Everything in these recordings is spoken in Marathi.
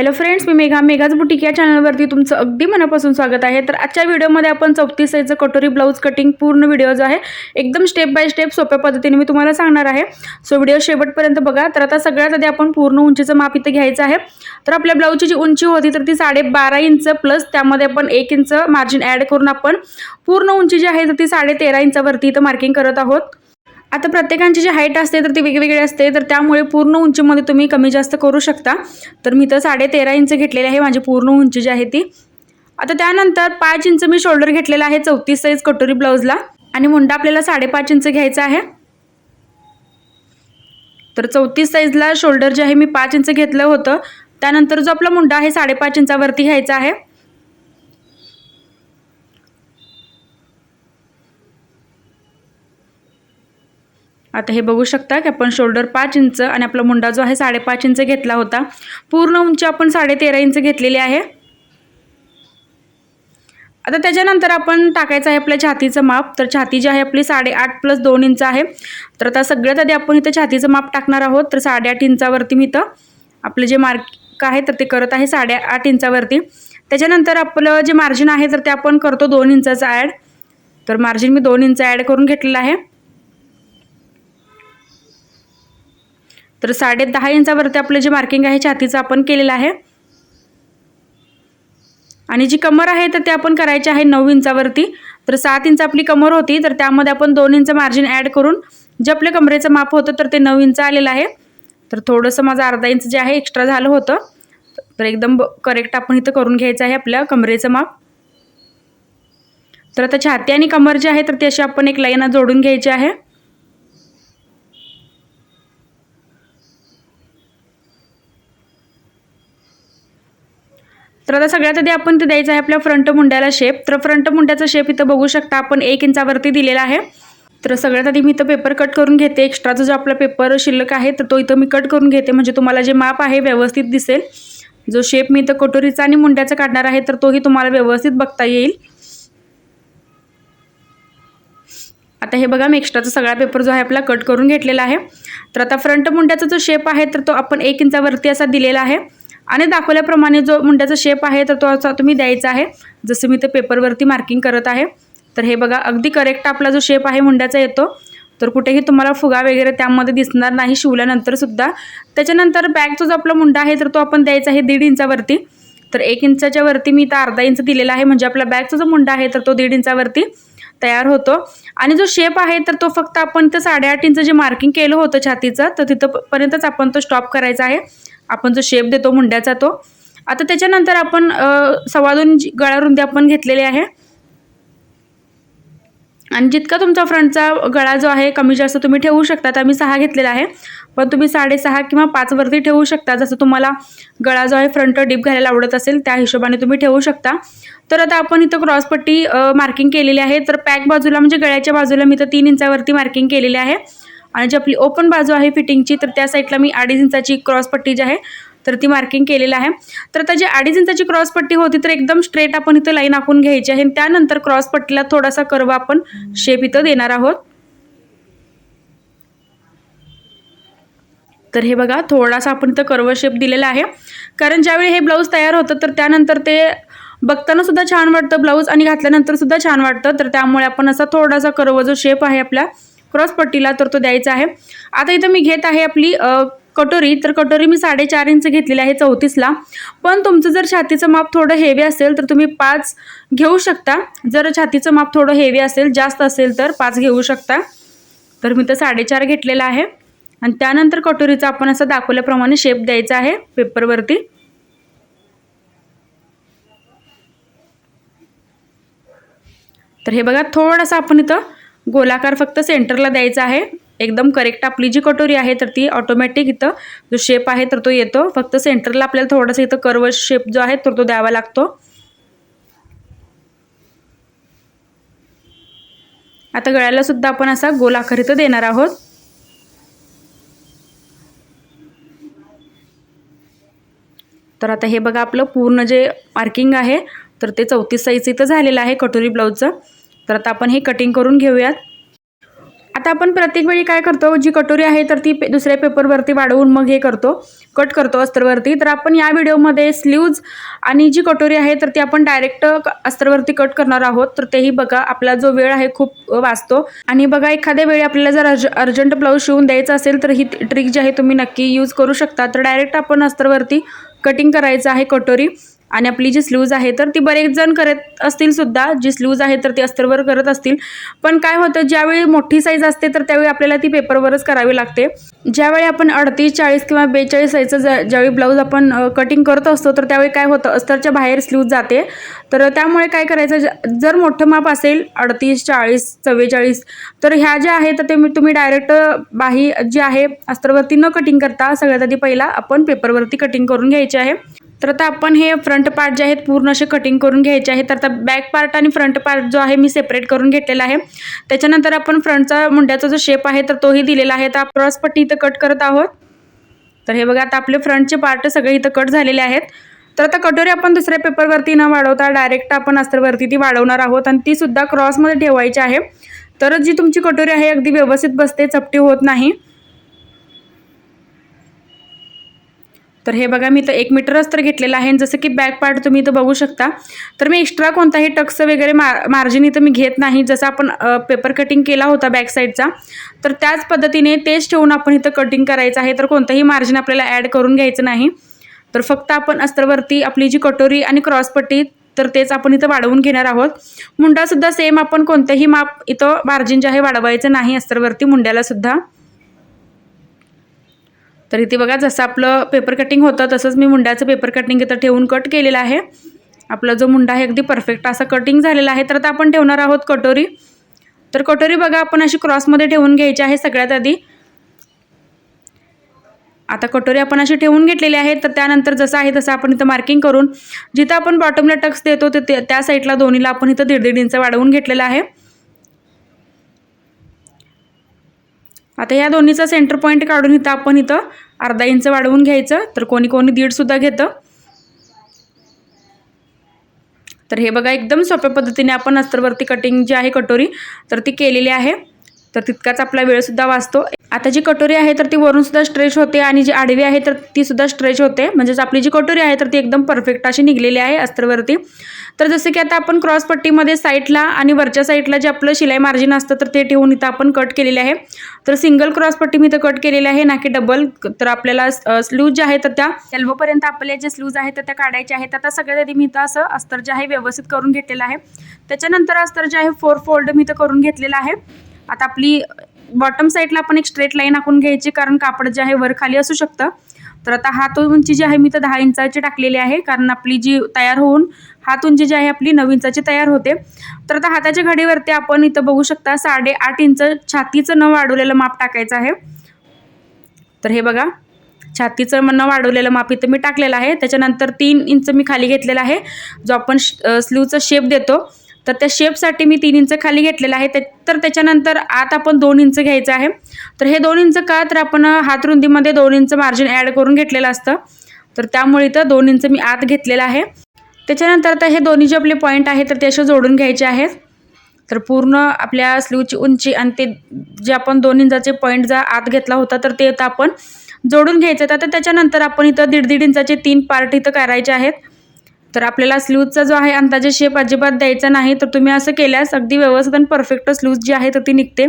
हॅलो फ्रेंड्स मी मेघा. मेघाज बुटीक या चॅनलवरती तुमचं अगदी मनापासून स्वागत आहे. तर आजच्या व्हिडिओमध्ये आपण चौतीस साईजचं कटोरी ब्लाऊज कटिंग पूर्ण व्हिडिओ जो आहे. एकदम स्टेप बाय स्टेप सोप्या पद्धतीने मी तुम्हाला सांगणार आहे. सो व्हिडिओ शेवटपर्यंत बघा. तर आता सगळ्यात आधी आपण पूर्ण उंचीचं माप इथं घ्यायचं आहे. तर आपल्या ब्लाऊजची जी उंची होती तर ती साडेबारा इंच प्लस त्यामध्ये आपण एक इंच मार्जिन ॲड करून आपण पूर्ण उंची जी आहे तर ती साडे तेरा इंचावरती इथं मार्किंग करत आहोत. आता प्रत्येकांची जी हाईट असते तर ती वेगवेगळी असते. तर त्यामुळे पूर्ण उंचीमध्ये तुम्ही कमी जास्त करू शकता. तर मी तर साडे तेरा इंच घेतलेली आहे माझी पूर्ण उंची जी आहे ती. आता त्यानंतर पाच इंच मी शोल्डर घेतलेला आहे चौतीस साईज कटोरी ब्लाऊजला आणि मुंडा आपल्याला साडेपाच इंच घ्यायचा आहे. तर चौतीस साईजला शोल्डर जे आहे मी पाच इंच घेतलं होतं. त्यानंतर जो आपला मुंडा आहे साडेपाच इंचावरती घ्यायचा आहे. आता हे बघू शकता की आपण शोल्डर पाच इंच आणि आपला मुंडा जो आहे साडेपाच इंच घेतला होता. पूर्ण उंची आपण साडेतेरा इंच घेतलेली आहे. आता त्याच्यानंतर आपण टाकायचं आहे आपल्या छातीचं माप. तर छाती जी आहे आपली साडेआठ प्लस दोन इंच आहे. तर आता सगळ्यात आधी आपण इथं छातीचं माप टाकणार आहोत. तर साडेआठ इंचावरती मी इथं आपलं जे मार्क आहे तर ते करत आहे साडेआठ इंचावरती. त्याच्यानंतर आपलं जे मार्जिन आहे तर ते आपण करतो दोन इंचाचं ॲड तर मार्जिन मी दोन इंच ॲड करून घेतलेलं आहे. तर साडे दहा इंचावरती आपलं जे मार्किंग आहे छातीचं आपण केलेलं आहे. आणि जी कमर आहे तर ते आपण करायचे आहे नऊ इंचावरती. तर सात इंच आपली कमर होती तर त्यामध्ये आपण दोन इंच मार्जिन ॲड करून जे आपल्या कमरेचं माप होतं तर ते नऊ इंच आलेलं आहे. तर थोडंसं माझं अर्धा इंच जे आहे एक्स्ट्रा झालं होतं. तर एकदम करेक्ट आपण इथं करून घ्यायचं आहे आपल्या कमरेचं माप. तर आता छाती आणि कमर जे आहे तर ती अशी आपण एक लाईन जोडून घ्यायची आहे. तर आता सगळ्यात आधी आपण ते द्यायचं आहे आपल्या फ्रंट मुंड्याला शेप तर फ्रंट मुंड्याचा शेप इथं बघू शकता आपण एक इंचावरती दिलेला आहे. तर सगळ्यात आधी मी इथं पेपर कट करून घेते. एक्स्ट्राचा जो आपला पेपर शिल्लक आहे तर तो इथं मी कट करून घेते. म्हणजे तुम्हाला जे माप आहे व्यवस्थित दिसेल. जो शेप मी इथं कटोरीचा आणि मुंड्याचा काढणार आहे तर तोही तुम्हाला व्यवस्थित बघता येईल. आता हे बघा मी एक्स्ट्राचा सगळा पेपर जो आहे आपला कट करून घेतलेला आहे. तर आता फ्रंट मुंड्याचा जो शेप आहे तर तो आपण एक इंचावरती असा दिलेला आहे. आणि दाखवल्याप्रमाणे जो मुंड्याचा शेप आहे तर तो असा तुम्ही द्यायचा आहे. जसं मी ते पेपरवरती मार्किंग करत आहे तर हे बघा अगदी करेक्ट आपला जो शेप आहे मुंड्याचा येतो. तर कुठेही तुम्हाला फुगा वगैरे त्यामध्ये दिसणार नाही शिवल्यानंतर सुद्धा. त्याच्यानंतर बॅगचा जो आपला मुंडा आहे तर तो आपण द्यायचा आहे दीड इंचावरती. तर एक इंचाच्या वरती मी तर अर्धा इंच दिलेला आहे म्हणजे आपला बॅगचा जो मुंडा आहे तर तो दीड इंचावरती तयार होतो. आणि जो शेप आहे तर तो फक्त आपण तर साडेआठ इंच जे मार्किंग केलं होतं छातीचं तर तिथंपर्यंतच आपण तो स्टॉप करायचा आहे. आपण जो शेप देतो मुंड्याचा तो. आता त्याच्यानंतर आपण सव्वा दोन गळा रुंदी आपण घेतलेली आहे. आणि जितका तुमचा फ्रंटचा गळा जो आहे कमी जास्त तुम्ही ठेवू शकता तर मी सहा घेतलेला आहे. पण तुम्ही साडेसहा किंवा पाचवरती ठेवू शकता जसं तुम्हाला गळा जो आहे फ्रंट डीप घालायला आवडत असेल त्या हिशोबाने तुम्ही ठेवू शकता. तर आता आपण इथं क्रॉसपट्टी मार्किंग केलेली आहे. तर पॅक बाजूला म्हणजे गळ्याच्या बाजूला मी तर तीन इंचावरती मार्किंग केलेली आहे. आणि जी आपली ओपन बाजू आहे फिटिंगची तर त्या साईडला मी अडीच इंचाची क्रॉसपट्टी जी आहे तर ती मार्किंग केलेलं आहे. तर आता जी अडीच इंचाची क्रॉसपट्टी होती तर एकदम स्ट्रेट आपण इथं लाईन आखून घ्यायची आहे. आणि त्यानंतर क्रॉसपट्टीला थोडासा कर्व आपण शेप इथं देणार आहोत. तर हे बघा थोडासा आपण इथं कर्व शेप दिलेला आहे. कारण ज्यावेळी हे ब्लाऊज तयार होतं तर त्यानंतर ते बघताना सुद्धा छान वाटतं ब्लाऊज आणि घातल्यानंतर सुद्धा छान वाटतं. तर त्यामुळे आपण असा थोडासा कर्व जो शेप आहे आपल्या क्रॉस पट्टीला तर तो द्यायचा आहे. आता इथं मी घेत आहे आपली कटोरी. तर कटोरी मी साडेचार इंच घेतलेली आहे चौतीसला. पण तुमचं जर छातीचं माप थोडं हेवी असेल तर तुम्ही पाच घेऊ शकता. जर छातीचं माप थोडं हेवी असेल जास्त असेल तर पाच घेऊ शकता. तर मी तर साडेचार घेतलेला आहे. आणि त्यानंतर कटोरीचा आपण असं दाखवल्याप्रमाणे शेप द्यायचा आहे पेपरवरती तर हे बघा थोडासा आपण इथं गोलाकार फक्त सेंटरला द्यायचा आहे. एकदम करेक्ट आपली जी कटोरी आहे तर ती ऑटोमॅटिक इथं जो शेप आहे तर तो येतो. फक्त सेंटरला आपल्याला थोडासा इथं कर्व शेप जो आहे तर तो द्यावा लागतो. आता गळ्याला सुद्धा आपण असा गोल आकार इथं देणार आहोत. तर आता हे बघा आपलं पूर्ण जे मार्किंग आहे तर ते चौतीस साईज इथं झालेलं आहे कटोरी ब्लाऊजचं तर आता आपण हे कटिंग करून घेऊयात. आता आपण प्रत्येक वेळी काय करतो? जी कटोरी आहे तर ती पे दुसऱ्या पेपरवरती वाढवून मग हे करतो. कट करतो अस्तरवरती. तर आपण या व्हिडिओमध्ये स्लीव्ज आणि जी कटोरी आहे तर ती आपण डायरेक्ट अस्तरवरती कट करणार आहोत. तर तेही बघा आपला जो वेळ आहे खूप वाचतो. आणि बघा एखाद्या वेळी आपल्याला जर अर्ज अर्जंट ब्लाऊज शिवून द्यायचं असेल तर ही ट्रिक जी आहे तुम्ही नक्की यूज करू शकता. तर डायरेक्ट आपण अस्तरवरती कटिंग करायचं आहे कटोरी. आणि आपली जी स्लूज आहे तर ती बरेच जण करत असतील सुद्धा. जी स्लूज आहे तर ती अस्तरवर करत असतील. पण काय होतं ज्यावेळी मोठी साईज असते तर त्यावेळी आपल्याला ती पेपरवरच करावी लागते. ज्यावेळी आपण अडतीस चाळीस किंवा बेचाळीस साईजचं ज ज्यावेळी ब्लाऊज आपण कटिंग करत असतो तर त्यावेळी काय होतं अस्तरच्या बाहेर स्लूज जाते. तर त्यामुळे काय करायचं ज- जर मोठं माप असेल अडतीस चाळीस चव्वेचाळीस तर ह्या ज्या आहेत तर ते मी- तुम्ही डायरेक्ट बाही जी आहे अस्तरवरती न कटिंग करता सगळ्यात आधी पहिला आपण पेपरवरती कटिंग करून घ्यायची आहे. तर आता आपण हे फ्रंट पार्ट जे आहेत पूर्ण असे कटिंग करून घ्यायचे आहे तर आता बॅक पार्ट आणि फ्रंट पार्ट जो आहे मी सेपरेट करून घेतलेला आहे. त्याच्यानंतर आपण फ्रंटचा मुंड्याचा जो शेप आहे तर तोही दिलेला आहे. तर आपण क्रॉस पट्टी इथं कट करत आहोत. तर हे बघा आता आपले फ्रंटचे पार्ट सगळे इथं कट झालेले आहेत. तर आता कटोरी आपण दुसऱ्या पेपरवरती न वाढवता डायरेक्ट आपण अस्तरवरती ती वाढवणार आहोत. आणि ती सुद्धा क्रॉसमध्ये ठेवायची आहे. तर जी तुमची कटोरी आहे अगदी व्यवस्थित बसते चपटी होत नाही. तर हे बघा मी तर एक मीटरच तर घेतलेलं आहे. जसं की बॅक पार्ट तुम्ही इथं बघू शकता. तर मी एक्स्ट्रा कोणताही टक्स वगैरे मार मार्जिन इथं मी घेत नाही. जसं आपण पेपर कटिंग केला होता बॅक साईडचा तर त्याच पद्धतीने तेच ठेवून आपण इथं कटिंग करायचं आहे. तर कोणतंही मार्जिन आपल्याला ॲड करून घ्यायचं नाही. तर फक्त आपण अस्तरवरती आपली जी कटोरी आणि क्रॉसपट्टी तर तेच आपण इथं वाढवून घेणार आहोत. मुंडासुद्धा सेम आपण कोणतंही माप इथं मार्जिन जे आहे वाढवायचं नाही अस्तरवरती मुंड्यालासुद्धा तर इथे बघा जसं आपलं पेपर कटिंग होतं तसंच मी मुंड्याचं पेपर कटिंग इथं ठेवून कट केलेलं आहे. आपला जो मुंडा आहे अगदी परफेक्ट असा कटिंग झालेला आहे. तर आता आपण ठेवणार आहोत कटोरी. तर कटोरी बघा आपण अशी क्रॉसमध्ये ठेवून घ्यायची आहे सगळ्यात आधी. आता कटोरी आपण अशी ठेवून घेतलेली आहे तर त्यानंतर जसं आहे तसं आपण इथं मार्किंग करून जिथं आपण बॉटमला टक्स देतो ते ते- त्या साईडला दोन्हीला आपण इथं दीड दीड इंच वाढवून घेतलेलं आहे. आता ह्या दोन्हीचा सेंटर पॉईंट काढून इथं आपण इथं अर्धा इंच वाढवून घ्यायचं. तर कोणी कोणी दीडसुद्धा घेतं. तर हे बघा एकदम सोप्या पद्धतीने आपण अस्तरवरती कटिंग जी आहे कटोरी तर ती केलेली आहे. तर तितकाच आपला वेळसुद्धा वाचतो. आता जी कटोरी आहे तर ती वरून सुद्धा स्ट्रेच होते आणि जी आडवी आहे तर ती सुद्धा स्ट्रेच होते. म्हणजेच आपली जी कटोरी आहे तर ती एकदम परफेक्ट अशी निघलेली आहे अस्तरवरती. तर जसं की आता आपण क्रॉस पट्टीमध्ये साईडला आणि वरच्या साईडला जे आपलं शिलाई मार्जिन असतं तर ते ठेवून इथं आपण कट केलेले आहे. तर सिंगल क्रॉस पट्टी मी इथं कट केलेली आहे ना की डबल. तर आपल्याला स्लूज जे आहे तर त्या एल्बोपर्यंत आपल्या जे स्लूज आहेत तर त्या काढायच्या आहेत. आता सगळ्यात आधी मी इथं असं अस्तर जे आहे व्यवस्थित करून घेतलेलं आहे. त्याच्यानंतर अस्तर जे आहे फोर फोल्ड मी इथं करून घेतलेलं आहे. आता आपली बॉटम साईडला आपण एक स्ट्रेट लाईन आखून घ्यायची कारण कापड जे आहे वर खाली असू शकतं. तर आता हात उंची जी आहे मी तर दहा इंचाची टाकलेली आहे कारण आपली जी तयार होऊन हात उंची जी आहे आपली नऊ इंचाची तयार होते. तर आता हाताच्या घडीवरती आपण इथं बघू शकता साडे आठ इंच छातीचं न वाढवलेलं माप टाकायचं आहे. तर हे बघा छातीचं न वाढवलेलं माप इथं मी टाकलेलं आहे. त्याच्यानंतर तीन इंच मी खाली घेतलेला आहे जो आपण स्लीवचा शेप देतो. तर त्या शेपसाठी मी तीन इंच खाली घेतलेलं आहे. ते तर त्याच्यानंतर आत आपण दोन इंच घ्यायचं आहे. तर हे दोन इंच का? तर आपण हातरुंदीमध्ये दोन इंच मार्जिन ॲड करून घेतलेलं असतं. तर त्यामुळे इथं दोन इंच मी आत घेतलेलं आहे. त्याच्यानंतर आता हे दोन्ही जे आपले पॉईंट आहे तर ते असे जोडून घ्यायचे आहेत तर पूर्ण आपल्या स्लीवची उंची आणि ते जे आपण दोन इंचाचे पॉईंट जा आत घेतला होता तर ते आता आपण जोडून घ्यायचं तर त्याच्यानंतर आपण इथं दीड दीड इंचाचे तीन पार्ट इथं करायचे आहेत. तर आपल्याला स्लूजचा जो आहे अंदाजे शेप अजिबात द्यायचा नाही. तर तुम्ही असं केल्यास अगदी व्यवस्थित आणि परफेक्ट स्लूज जी आहे तर ती निघते.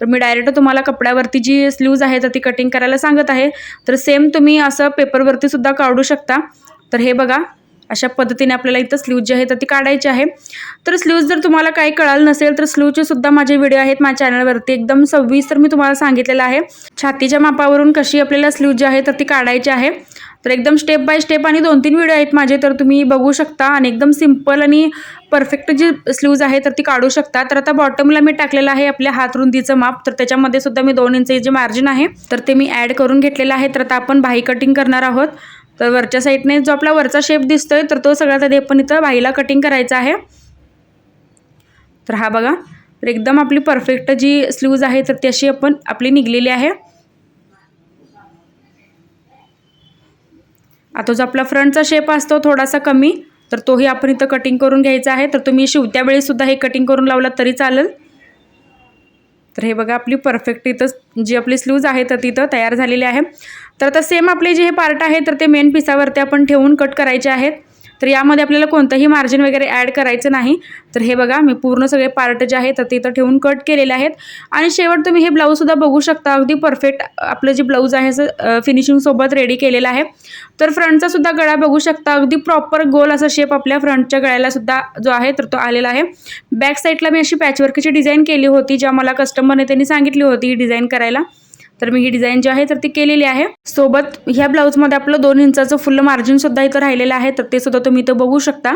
तर मी डायरेक्ट तुम्हाला कपड्यावरती जी स्लीव्ज आहे तर ती कटिंग करायला सांगत आहे. तर सेम तुम्ही असं पेपरवरती सुद्धा काढू शकता. तर हे बघा अशा पद्धतीने आपल्याला इथं स्लीव्ज जी आहे तर ती काढायची आहे. तर स्लीव्ज जर तुम्हाला काही कळालं नसेल तर स्लीवचे सुद्धा माझे व्हिडिओ आहेत माझ्या चॅनलवरती एकदम सव्वीस तर मी तुम्हाला सांगितलेलं आहे. छातीच्या मापावरून कशी आपल्याला स्लूज जी आहे तर ती काढायची आहे. तर एकदम स्टेप बाय स्टेप आणि दोन तीन व्हिडिओ आहेत माझे तर तुम्ही बघू शकता. आणि एकदम सिंपल आणि परफेक्ट जी स्लीव्ज आहे तर ती काढू शकता. तर आता बॉटमला मी टाकलेलं आहे आपल्या हात रुंदीचं माप. तर त्याच्यामध्ये सुद्धा मी दोन इंच जे मार्जिन आहे. तर ते मी ॲड करून घेतलेलं आहे. तर आता आपण बाही कटिंग करणार आहोत. तर वरच्या साईडने जो आपला वरचा शेप दिसतोय तर तो सगळ्यात आधी आपण इथं बाहीला कटिंग करायचा आहे. तर हा बघा. तर एकदम आपली परफेक्ट जी स्लीव्ज आहे तर ती अशी आपण आपली निघलेली आहे. आता जो आपला फ्रंटचा शेप असतो थोडासा कमी तर तोही आपण इथं कटिंग करून घ्यायचा आहे. तर तुम्ही शिवत्या वेळीसुद्धा हे कटिंग करून लावलात तरी चालेल. तर हे बघा आपली परफेक्ट इथं जी आपली स्लूज आहे तर तिथं तयार झालेली आहे. तर आता सेम आपले जे हे पार्ट आहे तर ते मेन पिसावरती आपण ठेवून कट करायचे आहेत. तर यामध्ये आपल्याला कोणतंही मार्जिन वगैरे ॲड करायचं नाही. तर हे बघा मी पूर्ण सगळे पार्ट जे आहेत तर ते इथं ठेवून कट केलेले आहेत. आणि शेवट तुम्ही हे ब्लाऊजसुद्धा बघू शकता अगदी परफेक्ट आपलं जे ब्लाऊज आहे असं फिनिशिंगसोबत रेडी केलेलं आहे. तर फ्रंटचा सुद्धा गळा बघू शकता अगदी प्रॉपर गोल असा शेप आपल्या फ्रंटच्या गळ्याला सुद्धा जो आहे तर तो आलेला आहे. बॅक साईडला मी अशी पॅचवर्कची डिझाईन केली होती ज्या मला कस्टमरने त्यांनी सांगितली होती ही डिझाईन करायला. तर मी ही डिझाईन जी आहे तर ती केलेली आहे. सोबत ह्या ब्लाऊजमध्ये आपलं दोन इंचाचं फुल्ल मार्जिन सुद्धा इथं राहिलेलं आहे तर ते सुद्धा तुम्ही इथं बघू शकता.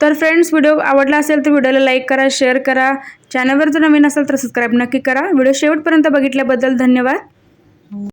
तर फ्रेंड्स व्हिडिओ आवडला असेल तर व्हिडिओला लाईक करा शेअर करा. चॅनलवर जर नवीन असेल तर सबस्क्राईब नक्की करा. व्हिडिओ शेवटपर्यंत बघितल्याबद्दल धन्यवाद.